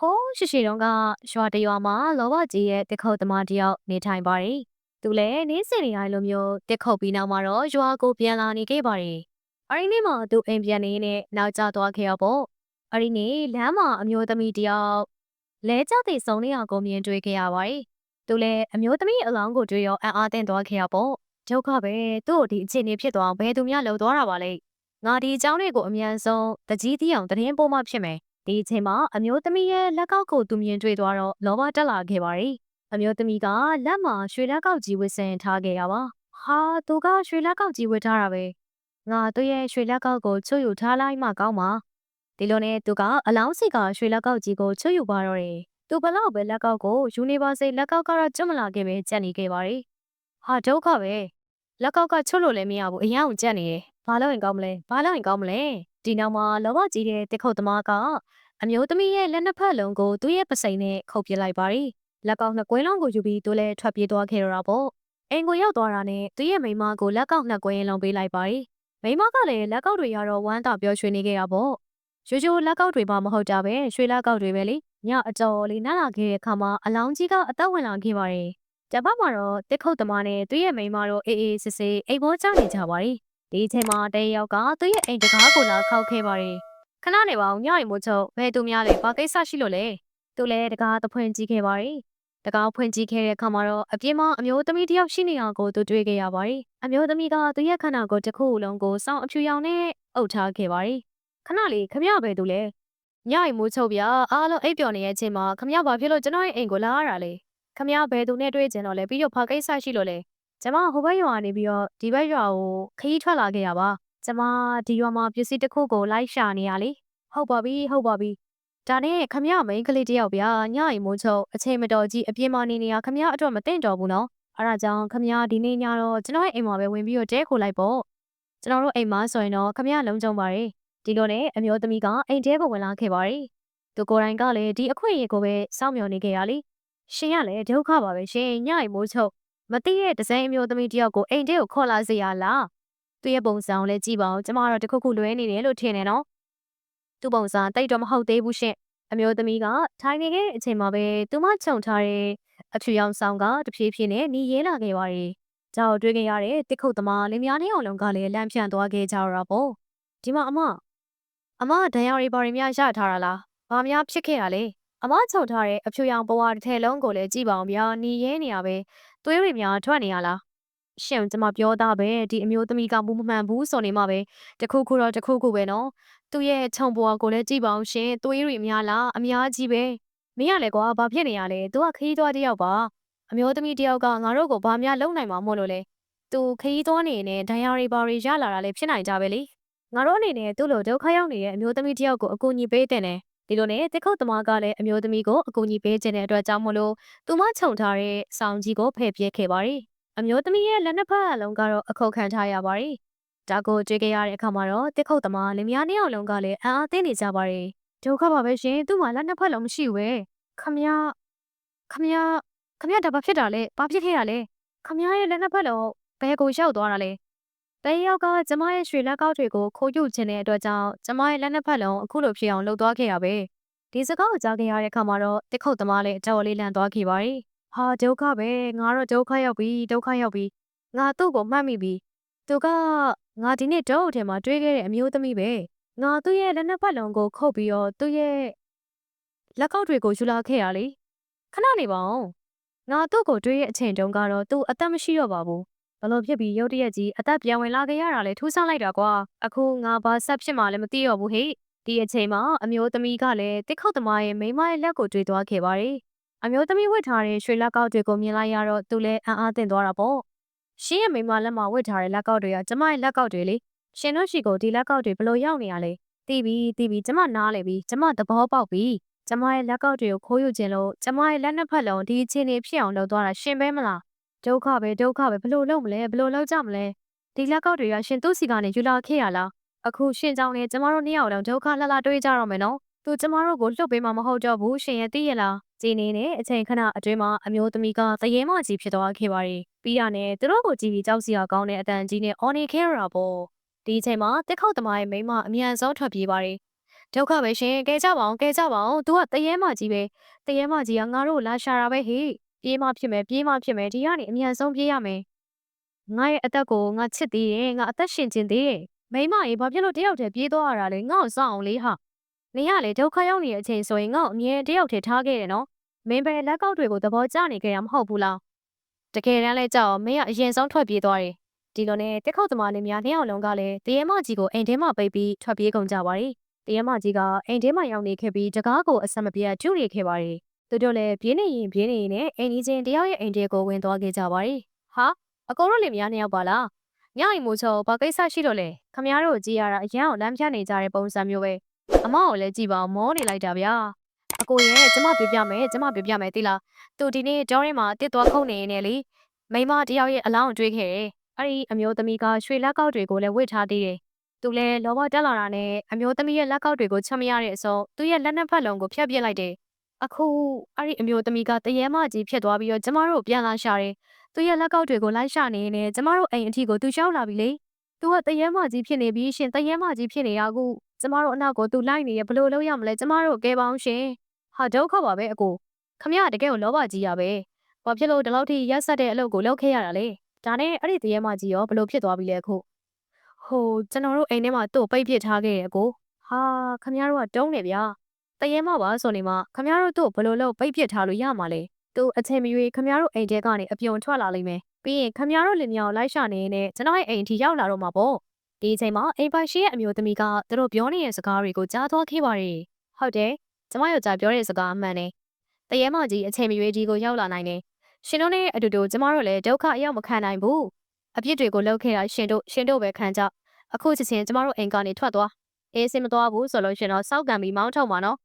ဟိုးရှိရှိတုန်းကရွာတစ်ရွာမှာလောဘကြီးရဲ့တစ်ခုတ်သမားတစ်ယောက်နေထိုင်ပါတယ်။သူလည်းနေ့စဉ်နေတိုင်းလိုမျိုးတစ်ခုတ်ပြီးနောက်မှာတော့ရွာကိုပြန်လာနေခဲ့ပါတယ်။အဲဒီနေ့မှာသူအိမ်ပြန်နေနဲ့နောက်ကျသွားခဲ့ရပေါ့။အဲဒီနေ့လမ်းမှာအမျိုးသမီးတစ်ယောက်လဲကျတဲ့စုံနေအောင်ကိုမြင်တွေ့ခဲ့ရပါတယ်။သူလည်းအမျိုးသမီးအလောင်းကိုတွေ့ရောအံ့အားသင့်သွားခဲ့ရပေါ့။ဒုက္ခပဲသူ့ကိုဒီအခြေအနေဖြစ်သွားအောင်ဘယ်သူများလှုပ်သွားတာပါလဲ။ငါဒီအကြောင်းတွေကိုအမြန်ဆုံးတကြီးတီးအောင်သတင်းပို့မှဖြစ်မယ်။ ဒီအချိန်မှာအမျိုးသမီးရဲ့လက်ကောက်ကိုသူမြင်တွေ့သွားတော့လောဘတက်လာခဲ့ပါတယ်။အမျိုးသမီးကလက်မှာရွှေလက်ကောက်ကြီးဝစ်ဆင်ထားခဲ့ရပါ။ဟာသူကရွှေလက်ကောက်ကြီးဝစ်ထားတာပဲ။ငါသူ့ရဲ့ရွှေလက်ကောက်ကိုချွတ်ယူထားလိုက်မှကောင်းပါ။ဒီလိုနဲ့သူကအလောင်းစီကရွှေလက်ကောက်ကြီးကိုချွတ်ယူပါတော့တယ်။သူဘလောက်ပဲလက်ကောက်ကိုယူနေပါစေလက်ကောက်ကတော့ကျွတ်မလာခဲ့ပဲကြက်နေခဲ့ပါတယ်။ဟာဒုက္ခပဲ။လက်ကောက်ကချွတ်လို့လည်းမရဘူးအရင်ကကြက်နေတယ်။ဘာလို့ရင်ကောင်းမလဲ။ဘာလို့ရင်ကောင်းမလဲ။ ဒီနောက်မှာလောဘကြီးတဲ့တစ်ခုတ်သမားကအမျိုးသမီးရဲ့လက်နှစ်ဖက်လုံးကိုသူ့ရဲ့ပစိန်နဲ့ခုတ်ပစ်လိုက်ပါတယ်။လက်ကောက်နှစ်ကွင်းလုံးကိုယူပြီးသူလည်းထွက်ပြေးသွားခဲ့တော့တာပေါ့။အိမ်ကိုရောက်သွားတာနဲ့သူ့ရဲ့မိန်းမကိုလက်ကောက်နှစ်ကွင်းလုံးပေးလိုက်ပါတယ်။မိန်းမကလည်းလက်ကောက်တွေရတော့ဝမ်းသာပျော်ရွှင်နေခဲ့တာပေါ့။ရိုးရိုးလက်ကောက်တွေမှမဟုတ်တာပဲရွှေလက်ကောက်တွေပဲလေ။ညအတော်လေးနားလာခဲ့တဲ့အခါမှာအလောင်းကြီးကအသက်ဝင်လာခဲ့ပါတယ်။တပတ်မှာတော့တစ်ခုတ်သမားနဲ့သူ့ရဲ့မိန်းမတို့အေးအေးဆေးဆေးအိမ်ပေါ်ကျနေကြပါတယ်။ ဒီအချိန်မှာတရယောက်ကသူ့ရဲ့အိမ်တကားကိုလာခောက်ခဲ့ပါတယ်။ခဏနေပါဦးညရင်မို့ချုပ်ဘယ်သူများလဲဘာကိစ္စရှိလို့လဲသူလည်းတကားသဖွင့်ကြည့်ခဲ့ပါတယ်တကားဖွင့်ကြည့်ခဲ့တဲ့အခါမှာတော့အပြင်မှာအမျိုးသမီးတစ်ယောက်ရှိနေတာကိုသူတွေ့ခဲ့ရပါတယ်အမျိုးသမီးကသူရဲ့ခန္ဓာကိုယ်တစ်ခုလုံးကိုစောင်းအဖြူရောင်နဲ့အုပ်ထားခဲ့ပါတယ်ခဏလေးခမရပဲသူလဲညရင်မို့ချုပ်ဗျာအားလုံးအိပ်ပျော်နေတဲ့အချိန်မှာခမရဘာဖြစ်လို့ကျွန်တော်ရဲ့အိမ်ကိုလာရတာလဲခမရဘယ်သူနဲ့တွေ့ကြတော့လဲပြီးတော့ဘာကိစ္စရှိလို့လဲ ကျမဟိုဘက်ရွာနေပြီးတော့ဒီဘက်ရွာကိုခရီးထွက်လာခဲ့ရပါကျမဒီရွာမှာပစ္စည်းတစ်ခုကိုလိုက်ရှာနေရလေဟုတ်ပါပြီဟုတ်ပါပြီဒါနဲ့ခမရမိန်းကလေးတယောက်ဗျာညရင်မိုးချုပ်အချိန်မတော်ကြီးအပြင်းမနေနေရခမရအတွက်မတင်တော်ဘူးနော်အဲဒါကြောင့်ခမရဒီနေ့ညတော့ကျွန်တော်ရဲ့အိမ်မှာပဲဝင်ပြီးတော့တဲခိုလိုက်ပေါ့ကျွန်တော်တို့အိမ်မှာဆိုရင်တော့ခမရလုံးကြုံပါတယ်ဒီလိုနဲ့အမျိုးသမီးကအိမ်တဲကိုဝင်လာခဲ့ပါတယ်သူကိုယ်တိုင်ကလည်းဒီအခွင့်အရေးကိုပဲစောင့်မျှော်နေခဲ့ရလေရှင်ကလည်းဒုက္ခပါပဲရှင်ညရင်မိုးချုပ် မသိတဲ့ဒဇိုင်းအမျိုးသမီးတယောက်ကိုအိမ်တဲကိုခေါ်လာစေရလားသူ့ရဲ့ပုံစံကိုလည်းကြည့်ပါဦးကျမတော့တခုခုလွဲနေတယ်လို့ထင်တယ်နော်သူ့ပုံစံတိတ်တော့မဟုတ်သေးဘူးရှင်အမျိုးသမီးကထိုင်နေတဲ့အချိန်မှာပဲသူမခြုံထားတဲ့အဖြူရောင်ဆောင်ကတဖြည်းဖြည်းနဲ့နီးရဲလာခဲ့ပါတယ်။ကြောက်တွေ့ခဲ့ရတဲ့တစ်ခုတ်သမားလင်မယားနှစ်အောင်လုံးကလည်းလမ်းဖြန့်သွားခဲ့ကြတော့တာပေါ့။ဒီမှာအမအမဒဏ်ရာတွေဘာတွေများရထားတာလား။ဘာများဖြစ်ခဲ့ရလဲ။အမခြုံထားတဲ့အဖြူရောင်ဘဝတစ်ထည်လုံးကိုလည်းကြည့်ပါအောင်ဗျာ။နီးရဲနေရပဲ။ သွေးတွေများထွက်နေရလား။ရှင်ကျမပြောသားပဲဒီအမျိုးသမီးကဘူးမမှန်ဘူးဆိုနေမှပဲတခုခုတော့တခုခုပဲနော်သူ့ရဲ့ခြုံပွားကိုလည်းကြည့်ပါအောင်ရှင်သွေးတွေများလားအများကြီးပဲမင်းရလေကွာဘာဖြစ်နေရလဲသူကခရီးသွားတယောက်ပါအမျိုးသမီးတယောက်ကငါတို့ကိုဘာများလုံနိုင်မှာမို့လို့လဲသူခရီးသွားနေနေဒဏ်ရာတွေဘာတွေရလာတာလည်းဖြစ်နိုင်ကြပဲလေငါတို့အနေနဲ့သူ့လိုဒုက္ခရောက်နေတဲ့အမျိုးသမီးတယောက်ကိုအကူအညီပေးတဲ့နဲ့ ဒီလိုနဲ့တစ်ခုတ်သမားကလည်းအမျိုးသမီးကိုအကူအညီပေးခြင်းတဲ့အတွက်ကြောင့်မို့လို့သူမခြုံထားတဲ့ဆောင်းကြီးကိုဖယ်ပြဲခဲ့ပါတယ်အမျိုးသမီးရဲ့လက်နှစ်ဖက်အလုံးကတော့အခုတ်ခံထားရပါတယ်ဒါကိုကြွေးခဲ့ရတဲ့အခါမှာတော့တစ်ခုတ်သမားလင်မယားနှစ်ယောက်လုံးကလည်းအံ့အားသင့်နေကြပါတယ်ဒုက္ခပါပဲရှင်သူ့မှာလက်နှစ်ဖက်လုံးမရှိဘူးပဲခမရခမရခမရဒါဘာဖြစ်တာလဲဘာဖြစ်ခဲ့တာလဲခမရရဲ့လက်နှစ်ဖက်လုံးဘယ်ကိုရောက်သွားတာလဲ တယောက်ကကျမရဲ့ရွှေလက်ကောက်တွေကိုခိုးယူခြင်းတဲ့အတွက်ကြောင့်ကျမရဲ့လက်နှစ်ဖက်လုံးအခုလိုဖြစ်အောင်လုပ်သွားခဲ့ရပဲဒီစကားကိုကြားခဲ့ရတဲ့အခါမှာတော့တစ်ခုတ်သမားလည်းအတော်လေးလန့်သွားခဲ့ပါတယ်ဟာဒုက္ခပဲငါတော့ဒုက္ခရောက်ပြီဒုက္ခရောက်ပြီငါသူ့ကိုမှတ်မိပြီသူကငါဒီနေ့တောအုပ်ထဲမှာတွေ့ခဲ့တဲ့အမျိုးသမီးပဲငါသူ့ရဲ့လက်နှစ်ပတ်လုံးကိုခုတ်ပြီးတော့သူ့ရဲ့လက်ကောက်တွေကိုယူလာခဲ့ရလေခဏနေပါဦးငါသူ့ကိုတွေ့ရဲ့အချိန်တုန်းကတော့သူအသက်မရှိတော့ပါဘူး ဘလို့ဖြစ်ပြီးရုတ်တရက်ကြီးအသက်ပြန်ဝင်လာခဲ့ရတာလေထူးဆန်းလိုက်တာကွာအခုငါဘာဆက်ဖြစ်မှလည်းမသိတော့ဘူးဟေ့ဒီအချိန်မှာအမျိုးသမီးကလည်းတစ်ခေါက်သမားရဲ့မိန်းမရဲ့လက်ကိုတွေ့သွားခဲ့ပါတယ်အမျိုးသမီးဝတ်ထားတဲ့ရွှေလက်ကောက်တွေကိုမြင်လိုက်ရတော့သူလည်းအံ့အားသင့်သွားတာပေါ့ရှင်ရဲ့မိန်းမလက်မှာဝတ်ထားတဲ့လက်ကောက်တွေကကျမရဲ့လက်ကောက်တွေလေရှင်တို့ရှိကိုဒီလက်ကောက်တွေဘလို့ရောက်နေရလဲတီးပြီးတီးပြီးကျမနားလေပြီးကျမသဘောပေါက်ပြီးကျမရဲ့လက်ကောက်တွေကိုခိုးယူခြင်းလို့ကျမရဲ့လက်နှစ်ဖက်လုံးဒီအခြေအနေဖြစ်အောင်လုပ်သွားတာရှင်ပဲမလား ဒုက္ခပဲဒုက္ခပဲဘလို့လုပ်မလဲဘလို့လုပ်ကြမလဲဒီလက်ကောက်တွေကရှင်သူ့စီကနေယူလာခဲ့ရလားအခုရှင်ကြောင့်လည်းကျမတို့နှစ်ယောက်လုံးဒုက္ခလှလှတွေးကြတော့မယ်နော်သူကျမတို့ကိုလှုပ်ပေးမှာမဟုတ်တော့ဘူးရှင်ရဲ့သိရလားဂျင်းနေနဲ့အချိန်ခဏအတွင်းမှာအမျိုးသမီးကသရဲမကြီးဖြစ်သွားခဲ့ပါတယ်ပြီးတာနဲ့သူတို့ကိုကြည့်ပြီးကြောက်စရာကောင်းတဲ့အတန်ကြီးနဲ့အော်နေခဲ့ရတာပေါ့ဒီအချိန်မှာတက်ခေါက်သမားရဲ့မိန်းမအမြန်ဆုံးထွက်ပြေးပါတယ်ဒုက္ခပဲရှင်ကဲကြပါအောင်ကဲကြပါအောင် तू ကတရေမကြီးပဲတရေမကြီးကငါတို့ကိုလာရှာတာပဲဟေ့ ပြေးမဖြစ်မယ်ပြေးမဖြစ်မယ်ဒီကနေအမြန်ဆုံးပြေးရမယ်ငါရဲ့အသက်ကိုငါချစ်သေးတယ်ငါအသက်ရှင်ခြင်းသေးတယ်မိမကြီးဘာဖြစ်လို့တယောက်တည်းပြေးသွားရတာလဲငါ့ကိုစောင့်အောင်လေးဟာနေရလေဒုက္ခရောက်နေတဲ့အချိန်ဆိုရင်ငါ့ကိုအမြဲတယောက်တည်းထားခဲ့တယ်နော်မင်းပဲလက်ကောက်တွေကိုသဘောကျနေကြရမဟုတ်ဘူးလားတကယ်တမ်းလဲကြောက်မင်းကအရင်ဆုံးထွက်ပြေးသွားတယ်ဒီလိုနဲ့တက်ခေါက်သမားလေးများနှစ်ယောက်လုံးကလည်းတရေမကြီးကိုအိမ်ထဲမှာပိတ်ပြီးထွက်ပြေးကုန်ကြပါတယ်တရေမကြီးကအိမ်ထဲမှာရောက်နေခဲ့ပြီးတကားကိုအဆက်မပြတ်ကျူနေခဲ့ပါတယ် သူတို့လည်းပြင်းနေရင်ပြင်းနေရင်နဲ့အိမ်ကြီးချင်းတယောက်ရဲ့အိမ်တဲကိုဝင်သွားခဲ့ကြပါတယ်ဟာအကုန်လုံးလင်မယားနှစ်ယောက်ပါလားညအိမ်မို့ချောဘာကိစ္စရှိလို့လဲခမရတို့ကြည်ရတာအရန်အောင်လမ်းပြနေကြတဲ့ပုံစံမျိုးပဲအမကိုလည်းကြည်ပါအောင်မောနေလိုက်တာဗျာအကိုရဲ့ကျမပြပြမယ်ကျမပြပြမယ်တိလားသူဒီနေ့ကြောင်းထဲမှာတစ်သွားခုန်နေနေလေမိမတယောက်ရဲ့အလောင်းတွေးခဲ့တယ်အဲ့ဒီအမျိုးသမီးကရွှေလက်ကောက်တွေကိုလည်းဝစ်ထားသေးတယ်သူလည်းလောဘတက်လာတာနဲ့အမျိုးသမီးရဲ့လက်ကောက်တွေကိုချက်မရတဲ့အစောသူ့ရဲ့လက်နှစ်ဖက်လုံးကိုဖျက်ပစ်လိုက်တယ် အခုအဲ့ဒီအမျိုးသမီးကတရေမကြီးဖြစ်သွားပြီးတော့ကျမတို့ပြန်လာရှာတယ်သူ့ရဲ့လက်ကောက်တွေကိုလိုက်ရှာနေနေကျမတို့အိမ်အထိကိုသူရှောက်လာပြီလေသူကတရေမကြီးဖြစ်နေပြီးရှင်တရေမကြီးဖြစ်နေတာအခုကျမတို့အနောက်ကိုသူလိုက်နေရဘလို့လုပ်ရမလဲကျမတို့ကဲပါအောင်ရှင်ဟာဒုက္ခပါပဲအကိုခမရတကယ်ကိုလောဘကြီးရပဲဘာဖြစ်လို့ဒီလောက်ထိရက်ဆက်တဲ့အလုပ်ကိုလုပ်ခဲ့ရတာလဲဒါနဲ့အဲ့ဒီတရေမကြီးရောဘလို့ဖြစ်သွားပြီလဲအခုဟိုကျွန်တော်တို့အိမ်ထဲမှာသူ့ပိတ်ပစ်ထားခဲ့တယ်အကိုဟာခမရတို့ကတုံးနေဗျာ တရေမပါဆိုနေမှခမရတို့တို့ဘလို့လို့ပိတ်ပစ်ထားလို့ရမှာလဲသူအချိန်မရွေးခမရတို့အိမ်ထဲကနေအပြုံထွက်လာလိမ့်မယ်ပြီးရင်ခမရတို့လင်မြောင်လိုက်ရှာနေနေကျွန်တော်ရဲ့အိမ်ထိရောက်လာတော့မှာပေါ့ဒီအချိန်မှာအိမ်ပိုင်ရှိရဲ့အမျိုးသမီးကသူတို့ပြောနေတဲ့စကားတွေကိုကြားသွားခဲ့ပါတယ်ဟုတ်တယ်ကျမယောက်ျားပြောတဲ့စကားအမှန်နဲ့တရေမကြီးအချိန်မရွေးဒီကိုရောက်လာနိုင်တယ်ရှင်တို့နဲ့အတူတူကျမတို့လည်းဒုက္ခအရောက်မခံနိုင်ဘူးအပြစ်တွေကိုလုပ်ခဲ့တာရှင်တို့ရှင်တို့ပဲခံကြအခုချက်ချင်းကျမတို့အိမ်ကနေထွက်သွားအေးစင်မသွားဘူးဆိုလို့ရှင်တော့စောက်ကန်ပြီးမောင်းထုတ်မှာနော်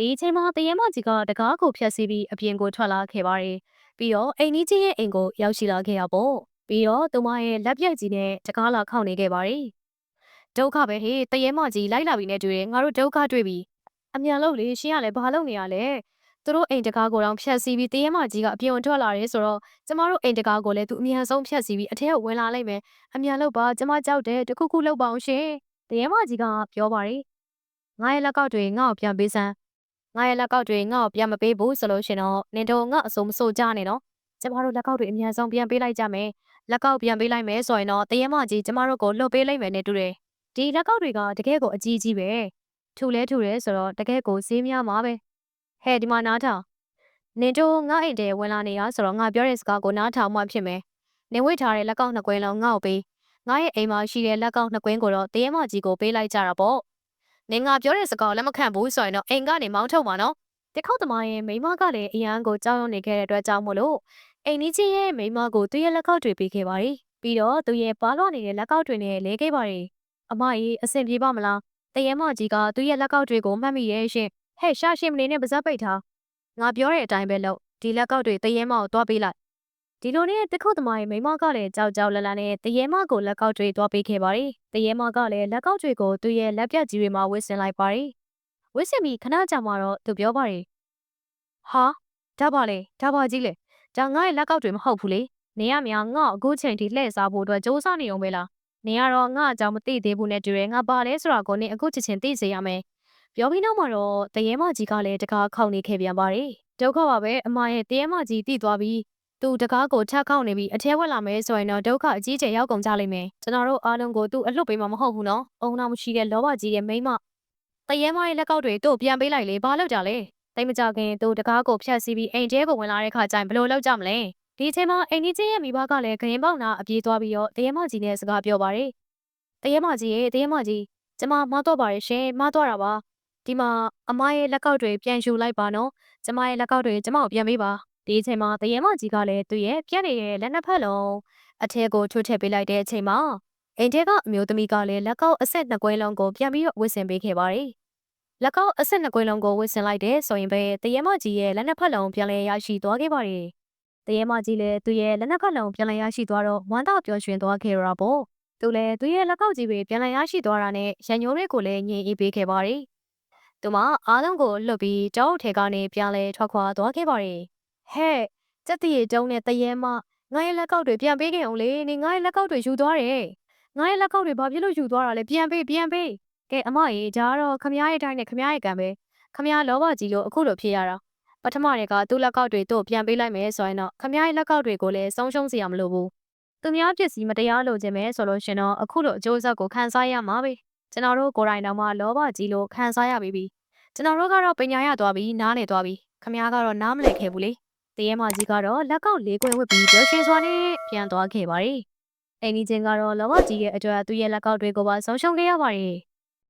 ဒီအချိန်မှာတရေမကြီးကတကားကိုဖျက်ဆီးပြီးအပြင်ကိုထွက်လာခဲ့ပါတယ်ပြီးတော့အိမ်ကြီးချင်းရဲ့အိမ်ကိုရောက်ရှိလာခဲ့ရပေါ့ပြီးတော့သူမရဲ့လက်ပြက်ကြီးနဲ့တကားလာခောက်နေခဲ့ပါတယ်ဒုက္ခပဲဟေးတရေမကြီးလိုက်လာပြီနဲ့တွေ့တယ်ငါတို့ဒုက္ခတွေ့ပြီအမြန်လို့လေရှင်ကလည်းဘာလုပ်နေရလဲသူတို့အိမ်တကားကိုတော့ဖျက်ဆီးပြီးတရေမကြီးကအပြင်ထွက်လာတယ်ဆိုတော့ကျမတို့အိမ်တကားကိုလည်းသူအမြန်ဆုံးဖျက်ဆီးပြီးအထက်ဝင်လာလိုက်မယ်အမြန်လို့ပါကျမကြောက်တယ်တခုခုလောက်ပါအောင်ရှင်တရေမကြီးကပြောပါတယ်ငါရဲ့လက်ကောက်တွေငါ့ကိုပြန်ပေးစမ်း ငါရဲ့လက်ကောက်တွေငါ့ကိုပြန်မပေးဘူးဆိုလို့ရှင်တော့နင်တို့ငါအစုံမဆိုးကြနဲ့နော်ကျမတို့လက်ကောက်တွေအမြန်ဆုံးပြန်ပေးလိုက်ကြမယ်လက်ကောက်ပြန်ပေးလိုက်မယ်ဆိုရင်တော့တရေမကြီးကျမတို့ကိုလွတ်ပေးလိုက်မယ်နဲ့တူတယ်ဒီလက်ကောက်တွေကတကယ်ကိုအကြီးကြီးပဲထူလဲထူတယ်ဆိုတော့တကယ်ကိုဈေးများမှာပဲဟဲ့ဒီမှာနားထောင်နင်တို့ငါအိမ်တဲဝင်လာနေတာဆိုတော့ငါပြောတဲ့စကားကိုနားထောင်မှဖြစ်မယ်နင်ဝိတ်ထားတဲ့လက်ကောက်နှစ်ကွင်းလုံးငါ့ကိုပေးငါရဲ့အိမ်မှာရှိတဲ့လက်ကောက်နှစ်ကွင်းကိုတော့တရေမကြီးကိုပေးလိုက်ကြတာပေါ့ နင်ငါပြောတဲ့စကားလက်မခံဘူးဆိုရင်တော့အိမ်ကနေမောင်းထုတ်မှာနော်တခေါက်သမားရဲ့မိမကလည်းအရန်ကိုကြောက်ရွံ့နေခဲ့တဲ့အတွက်ကြောင့်မို့လို့အိမ်ကြီးချင်းရဲ့မိမကိုသူ့ရဲ့လက်ကောက်တွေပေးခဲ့ပါတယ်ပြီးတော့သူ့ရဲ့ပါလွှတ်နေတဲ့လက်ကောက်တွေနဲ့လဲခဲ့ပါတယ်အမကြီးအဆင်ပြေပါမလားတရေမကြီးကသူ့ရဲ့လက်ကောက်တွေကိုမှတ်မိရဲ့ရှင်ဟဲ့ရှာရှင်မနေနဲ့ပါဇက်ပိတ်ထားငါပြောတဲ့အတိုင်းပဲလုပ်ဒီလက်ကောက်တွေတရေမကိုသွားပေးလိုက် ဒီလိုနဲ့တခုတ်သမားရဲ့မိမကလည်းကြောက်ကြောက်လန့်လန့်နဲ့တရေမကိုလက်ကောက်တွေသွားပေးခဲ့ပါတယ်တရေမကလည်းလက်ကောက်တွေကိုသူ့ရဲ့လက်ပြတ်ကြီးတွေမှာဝစ်ဆင်လိုက်ပါတယ်ဝစ်ဆင်ပြီးခဏကြာမှတော့သူပြောပါတယ်ဟာဒါပါလေဒါပါကြီးလေဒါငါ့ရဲ့လက်ကောက်တွေမဟုတ်ဘူးလေနေရမြငါ့အခုချိန်ထိလှည့်စားဖို့အတွက်စူးစမ်းနေအောင်ပဲလားနေရတော့ငါ့အကြောင်းမသိသေးဘူးနဲ့တူတယ်ငါပါလဲဆိုတာကိုနေအခုချက်ချင်းသိစေရမယ်ပြောပြီးနောက်မှာတော့တရေမကြီးကလည်းတကားခောက်နေခဲ့ပြန်ပါတယ်ဒုက္ခပါပဲအမရဲ့တရေမကြီးတိသွားပြီး သူတကားကိုထပ်ခောက်နေပြီးအထဲဝက်လာမယ်ဆိုရင်တော့ဒုက္ခအကြီးကျယ်ရောက်ကုန်ကြလိမ့်မယ်ကျွန်တော်တို့အားလုံးကိုသူ့အလွတ်ပေးမှာမဟုတ်ဘူးနော်အုံနာမရှိတဲ့လောဘကြီးရဲ့မိန်းမတရေမရဲ့လက်ကောက်တွေတို့ပြန်ပေးလိုက်လေဘာလုပ်ကြလဲတိတ်မကြခင်သူတကားကိုဖျက်ဆီးပြီးအိမ်ထဲကိုဝင်လာတဲ့ခါကျရင်ဘယ်လိုလုပ်ကြမလဲဒီအချိန်မှာအိမ်ကြီးချင်းရဲ့မိဘကလည်းဂရင်ပေါက်နာအပြေးသွားပြီးတော့တရေမကြီးနဲ့စကားပြောပါတယ်တရေမကြီးရေတရေမကြီးကျမမတော့ပါရဲ့ရှင်မတော့တာပါဒီမှာအမရဲ့လက်ကောက်တွေပြန်ယူလိုက်ပါနော်ကျမရဲ့လက်ကောက်တွေကျမကိုပြန်ပေးပါ ဒီအချိန်မှာတရေမကြီးကလည်းသူ့ရဲ့ပြက်နေတဲ့လက်နှစ်ဖက်လုံးအထက်ကိုထွတ်ထည့်ပေးလိုက်တဲ့အချိန်မှာအိမ်ထဲကအမျိုးသမီးကလည်းလက်ကောက်အဆက်နှစ်ကွဲလုံးကိုပြန်ပြီးတော့ဝစ်ဆင်ပေးခဲ့ပါတယ်လက်ကောက်အဆက်နှစ်ကွဲလုံးကိုဝစ်ဆင်လိုက်တဲ့ဆိုရင်ပဲတရေမကြီးရဲ့လက်နှစ်ဖက်လုံးပြန်လဲရရှိသွားခဲ့ပါတယ်တရေမကြီးလည်းသူ့ရဲ့လက်နှစ်ဖက်လုံးပြန်လဲရရှိသွားတော့ဝမ်းသာပျော်ရွှင်သွားခဲ့ရတာပေါ့သူလည်းသူ့ရဲ့လက်ကောက်ကြီးပဲပြန်လဲရရှိသွားတာနဲ့ရန်ညိုးတွေကိုလည်းညင်အေးပေးခဲ့ပါတယ်သူမအားလုံးကိုလွတ်ပြီးတောအုပ်ထဲကနေပြန်လဲထွက်ခွာသွားခဲ့ပါတယ် ဟဲ့စက်တရီတုံးနဲ့တရေမငါရဲ့လက်ကောက်တွေပြန်ပေးခဲ့အောင်လေနေငါရဲ့လက်ကောက်တွေယူသွားတယ်ငါရဲ့လက်ကောက်တွေဘာဖြစ်လို့ယူသွားတာလဲပြန်ပေးပြန်ပေးကဲအမကြီးဒါကတော့ခမရရဲ့တိုင်းနဲ့ခမရရဲ့ကံပဲခမရလောဘကြီးလို့အခုလိုဖြစ်ရတာပထမတည်းကသူ့လက်ကောက်တွေသူ့ပြန်ပေးလိုက်မယ်ဆိုရင်တော့ခမရရဲ့လက်ကောက်တွေကိုလည်းဆုံးရှုံးစေရမလို့ဘူးသူများပစ္စည်းမတရားလိုချင်မယ်ဆိုလို့ရှင်တော့အခုလိုအကျိုးဆက်ကိုခံစားရမှာပဲကျွန်တော်တို့ကိုယ်တိုင်တော့မှလောဘကြီးလို့ခံစားရပြီးပြီကျွန်တော်တို့ကတော့ပညာရသွားပြီနားလည်သွားပြီခမရကတော့နားမလည်ခဲ့ဘူးလေတ ရေမကြီးကတော့လက်ကောက်လေးခွင်ဝစ်ပြီးပျော်ရွှင်စွာနဲ့ပြန်သွားခဲ့ပါတယ်အိမ်ကြီးချင်းကတော့လောဘကြီးရဲ့အတွက်သူ့ရဲ့လက်ကောက်တွေကိုပါဆုံးရှုံးခဲ့ရပါတယ်